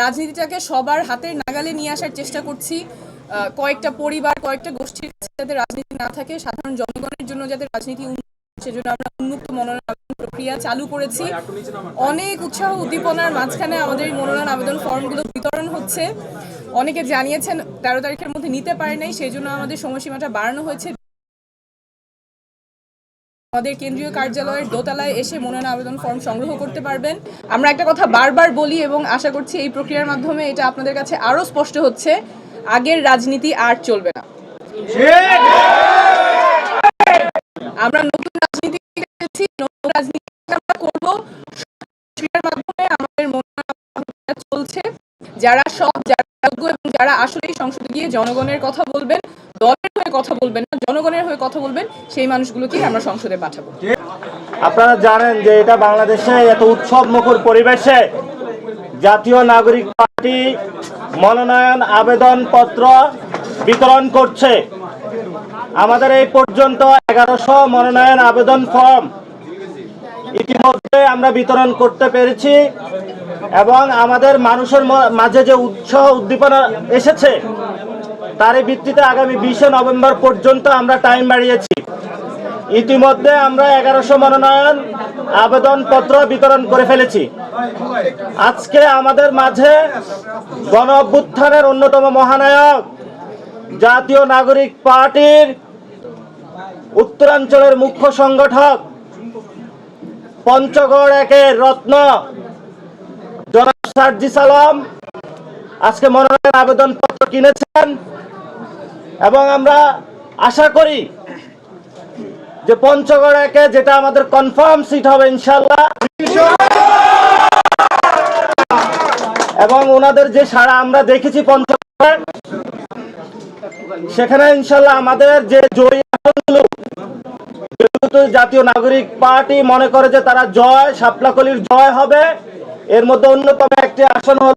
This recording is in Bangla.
রাজনীতিটাকে সবার হাতের নাগালে নিয়ে আসার চেষ্টা করছি। কয়েকটা পরিবার, কয়েকটা গোষ্ঠীর কাছে যাতে রাজনীতি না থাকে, সাধারণ জনগণের জন্য যাতে রাজনীতি সেজন্য আমরা উন্মুক্ত মনোনয়ন প্রক্রিয়া চালু করেছি। অনেক উৎসাহ উদ্দীপনার মাঝখানে আমাদের এই মনোনয়ন আবেদন ফর্মগুলো বিতরণ হচ্ছে। অনেকে জানিয়েছেন, তেরো তারিখের মধ্যে নিতে পারে নাই সেই জন্য আমাদের সময়সীমাটা বাড়ানো হয়েছে। আমাদের কেন্দ্রীয় কার্যালয়ের দোতলায় এসে মনোনয়ন আবেদন ফর্ম সংগ্রহ করতে পারবেন। আমরা একটা কথা বারবার বলি এবং আশা করছি এই প্রক্রিয়ার মাধ্যমে এটা আপনাদের কাছে আরও স্পষ্ট হচ্ছে, আগের রাজনীতি আর চলবে না। আমরা নতুন রাজনীতি নতুন রাজনীতি আমরা করব। মাধ্যমে আমাদের চলছে। যারা সব যারা যোগ্য এবং যারা আসলেই সংসদে গিয়ে জনগণের কথা বলবেন কথা বলবেন না, জনগণের হয়ে কথা বলবেন, সেই মানুষগুলোকেই আমরা সংসদে পাঠাবো। আপনারা জানেন যে এটা বাংলাদেশে এত উৎসব মুখর পরিবেশে জাতীয় নাগরিক পার্টি মনোনয়ন আবেদন পত্র বিতরণ করছে। আমাদের এই পর্যন্ত এগারোশো মনোনয়ন আবেদন ফর্ম ইতিমধ্যে আমরা বিতরণ করতে পেরেছি এবং আমাদের মানুষের মাঝে যে উৎসাহ উদ্দীপনা এসেছে তারই ভিত্তিতে আগামী বিশে নভেম্বর পর্যন্ত আমরা টাইম বাড়িয়েছি। ইতিমধ্যে আমরা এগারোশো মনোনয়ন আবেদন পত্র বিতরণ করে ফেলেছি। আজকে আমাদের মাঝে গণ অভ্যুত্থানের অন্যতম মহানায়ক জাতীয় নাগরিক পার্টির উত্তরাঞ্চলের মুখ্য সংগঠক পঞ্চগড় একের রত্ন জনাব সার্জিস আলম। আজকে মনোনয়ন আবেদন পত্র কিনেছেন এবং আমরা আশা করি যে পঞ্চগড় একে যেটা আমাদের কনফার্ম সিট হবে ইনশাল্লাহ এবং ওনাদের যে সারা আমরা দেখেছি পঞ্চগড়, সেখানে ইনশাল্লাহ আমাদের যে জয়ী জাতীয় নাগরিক পার্টি মনে করে যে তারা জয়, শাপলাকলির জয় হবে। এর মধ্যে অন্যতম একটি আসন হল